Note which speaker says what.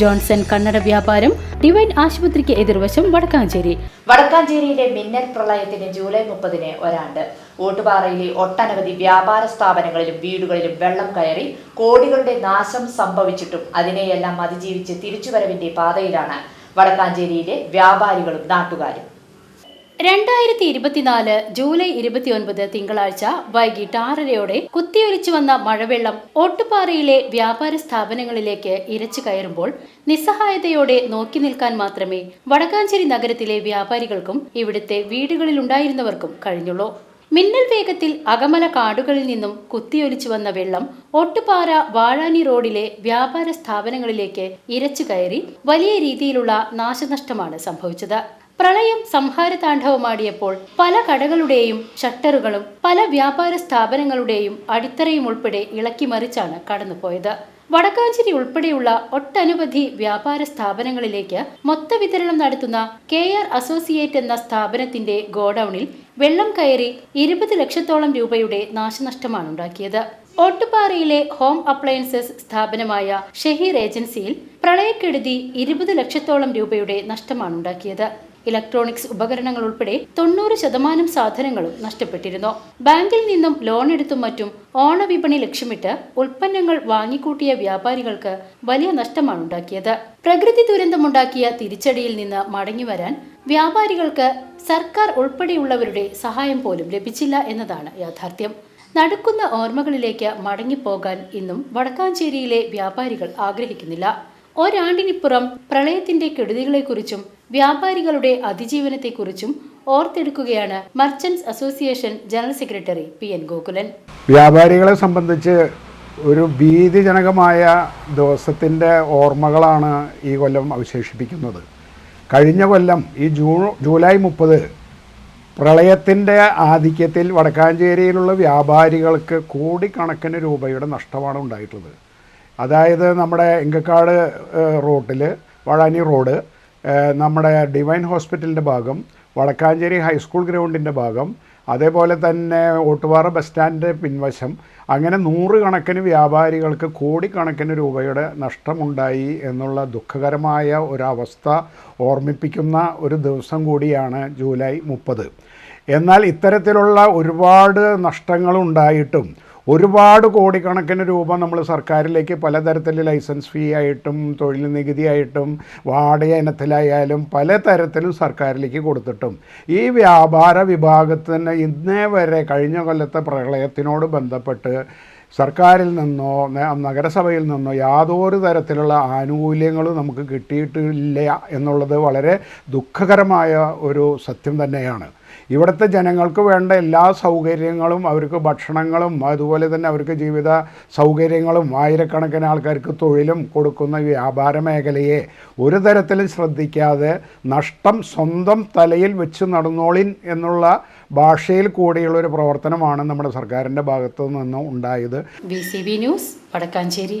Speaker 1: Johnson കണ്ണട വ്യാപാരം divine ആശുപത്രിക്ക് എതിർവശം വടക്കാഞ്ചേരി.
Speaker 2: വടക്കാഞ്ചേരിയിലെ മിന്നൽ പ്രളയത്തിന് ജൂലൈ മുപ്പതിന് ഒരാണ്ട്. ഓട്ടുപാറയിലെ ഒട്ടനവധി വ്യാപാര സ്ഥാപനങ്ങളിലും വീടുകളിലും വെള്ളം കയറി കോടികളുടെ നാശം സംഭവിച്ചിട്ടും അതിനെയെല്ലാം അതിജീവിച്ച് തിരിച്ചുവരവിന്റെ പാതയിലാണ് വടക്കാഞ്ചേരിയിലെ വ്യാപാരികളും നാട്ടുകാരും.
Speaker 1: രണ്ടായിരത്തി ഇരുപത്തിനാല് ജൂലൈ ഇരുപത്തിയൊൻപത് തിങ്കളാഴ്ച വൈകിട്ട് ആറരയോടെ കുത്തിയൊലിച്ചു വന്ന മഴവെള്ളം ഓട്ടുപാറയിലെ വ്യാപാര സ്ഥാപനങ്ങളിലേക്ക് ഇരച്ചു കയറുമ്പോൾ നിസ്സഹായതയോടെ നോക്കി നിൽക്കാൻ മാത്രമേ വടക്കാഞ്ചേരി നഗരത്തിലെ വ്യാപാരികൾക്കും ഇവിടുത്തെ വീടുകളിലുണ്ടായിരുന്നവർക്കും കഴിഞ്ഞുള്ളൂ. മിന്നൽ വേഗത്തിൽ അകമല കാടുകളിൽ നിന്നും കുത്തിയൊലിച്ചു വന്ന വെള്ളം ഒട്ടുപാറ വാഴാനി റോഡിലെ വ്യാപാര സ്ഥാപനങ്ങളിലേക്ക് ഇരച്ചു കയറി വലിയ രീതിയിലുള്ള നാശനഷ്ടമാണ് സംഭവിച്ചത്. പ്രളയം സംഹാര താണ്ഡവമാടിയപ്പോൾ പല കടകളുടെയും ഷട്ടറുകളും പല വ്യാപാര സ്ഥാപനങ്ങളുടെയും അടിത്തറയും ഉൾപ്പെടെ ഇളക്കിമറിച്ചാണ് കടന്നുപോയത്. വടക്കാഞ്ചേരി ഉൾപ്പെടെയുള്ള ഒട്ടനവധി വ്യാപാര സ്ഥാപനങ്ങളിലേക്ക് മൊത്തവിതരണം നടത്തുന്ന കെ ആർ അസോസിയേറ്റ് എന്ന സ്ഥാപനത്തിന്റെ ഗോഡൌണിൽ വെള്ളം കയറി ഇരുപത് ലക്ഷത്തോളം രൂപയുടെ നാശനഷ്ടമാണ് ഉണ്ടാക്കിയത് ഓട്ടുപാറയിലെ ഹോം അപ്ലയൻസസ് സ്ഥാപനമായ ഷഹീർ ഏജൻസിയിൽ പ്രളയക്കെടുതി ഇരുപത് ലക്ഷത്തോളം രൂപയുടെ നഷ്ടമാണ് ഉണ്ടാക്കിയത് ഇലക്ട്രോണിക്സ് ഉപകരണങ്ങൾ ഉൾപ്പെടെ തൊണ്ണൂറ് ശതമാനം സാധനങ്ങളും നഷ്ടപ്പെട്ടിരുന്നു. ബാങ്കിൽ നിന്നും ലോൺ എടുത്തും മറ്റും ഓണവിപണി ലക്ഷ്യമിട്ട് ഉൽപ്പന്നങ്ങൾ വാങ്ങിക്കൂട്ടിയ വ്യാപാരികൾക്ക് വലിയ നഷ്ടമാണ് ഉണ്ടാക്കിയത് പ്രകൃതി ദുരന്തമുണ്ടാക്കിയ തിരിച്ചടിയിൽ നിന്ന് മടങ്ങിവരാൻ വ്യാപാരികൾക്ക് സർക്കാർ ഉൾപ്പെടെയുള്ളവരുടെ സഹായം പോലും ലഭിച്ചില്ല എന്നതാണ് യാഥാർത്ഥ്യം. നടക്കുന്ന ഓർമ്മകളിലേക്ക് മടങ്ങിപ്പോകാൻ ഇന്നും വടക്കാഞ്ചേരിയിലെ വ്യാപാരികൾ ആഗ്രഹിക്കുന്നില്ല. ഒരാണ്ടിനിപ്പുറം പ്രളയത്തിന്റെ കെടുതികളെക്കുറിച്ചും വ്യാപാരികളുടെ അതിജീവനത്തെക്കുറിച്ചും ഓർത്തെടുക്കുകയാണ് merchants association general secretary P N Gokulan.
Speaker 3: വ്യാപാരികളെ സംബന്ധിച്ച് ഒരു ഭീതിജനകമായ ദിവസത്തിന്റെ ഓർമ്മകളാണ് ഈ കൊല്ലം അവശേഷിപ്പിക്കുന്നത്. കഴിഞ്ഞ കൊല്ലം ഈ ജൂ ജൂലൈ മുപ്പത് പ്രളയത്തിന്റെ ആധിക്യത്തിൽ വടക്കാഞ്ചേരിയിലുള്ള വ്യാപാരികൾക്ക് കോടിക്കണക്കിന് രൂപയുടെ നഷ്ടമാണ് ഉണ്ടായിട്ടുള്ളത്. അതായത് നമ്മുടെ എങ്കക്കാട് റോട്ടിൽ വഴാനി റോഡ് നമ്മുടെ ഡിവൈൻ ഹോസ്പിറ്റലിന്റെ ഭാഗം വടക്കാഞ്ചേരി ഹൈസ്കൂൾ ഗ്രൗണ്ടിന്റെ ഭാഗം അതേപോലെ തന്നെ ഓട്ടുപാറ ബസ് സ്റ്റാൻഡിന്റെ പിൻവശം അങ്ങനെ നൂറുകണക്കിന് വ്യാപാരികൾക്ക് കോടിക്കണക്കിന് രൂപയുടെ നഷ്ടമുണ്ടായി എന്നുള്ള ദുഃഖകരമായ ഒരവസ്ഥ ഓർമ്മിപ്പിക്കുന്ന ഒരു ദിവസം കൂടിയാണ് ജൂലൈ മുപ്പത്. എന്നാൽ ഇത്തരത്തിലുള്ള ഒരുപാട് നഷ്ടങ്ങളുണ്ടായിട്ടും ഒരുപാട് കോടിക്കണക്കിന് രൂപ നമ്മൾ സർക്കാരിലേക്ക് പലതരത്തിൽ ലൈസൻസ് ഫീ ആയിട്ടും തൊഴിൽ നികുതിയായിട്ടും വാടക ഇനത്തിലായാലും പലതരത്തിലും സർക്കാരിലേക്ക് കൊടുത്തിട്ടും. ഈ വ്യാപാര വിഭാഗത്തിന് ഇന്നേ വരെ കഴിഞ്ഞ കൊല്ലത്തെ പ്രളയത്തിനോട് ബന്ധപ്പെട്ട് സർക്കാരിൽ നിന്നോ നഗരസഭയിൽ നിന്നോ യാതൊരു തരത്തിലുള്ള ആനുകൂല്യങ്ങളും നമുക്ക് കിട്ടിയിട്ടില്ല എന്നുള്ളത് വളരെ ദുഃഖകരമായ ഒരു സത്യം തന്നെയാണ്. ഇവിടുത്തെ ജനങ്ങൾക്ക് വേണ്ട എല്ലാ സൗകര്യങ്ങളും അവർക്ക് ഭക്ഷണങ്ങളും അതുപോലെ തന്നെ അവർക്ക് ജീവിത സൗകര്യങ്ങളും ആയിരക്കണക്കിന് ആൾക്കാർക്ക് തൊഴിലും കൊടുക്കുന്ന വ്യാപാര മേഖലയെ ഒരു തരത്തിലും ശ്രദ്ധിക്കാതെ നഷ്ടം സ്വന്തം തലയിൽ വെച്ച് നടന്നോളിൻ എന്നുള്ള ഭാഷയിൽ കൂടിയുള്ള ഒരു പ്രവർത്തനമാണ് നമ്മുടെ സർക്കാരിന്റെ ഭാഗത്തു നിന്ന് ഉണ്ടായത്.
Speaker 1: B C B news Vadakkanchery.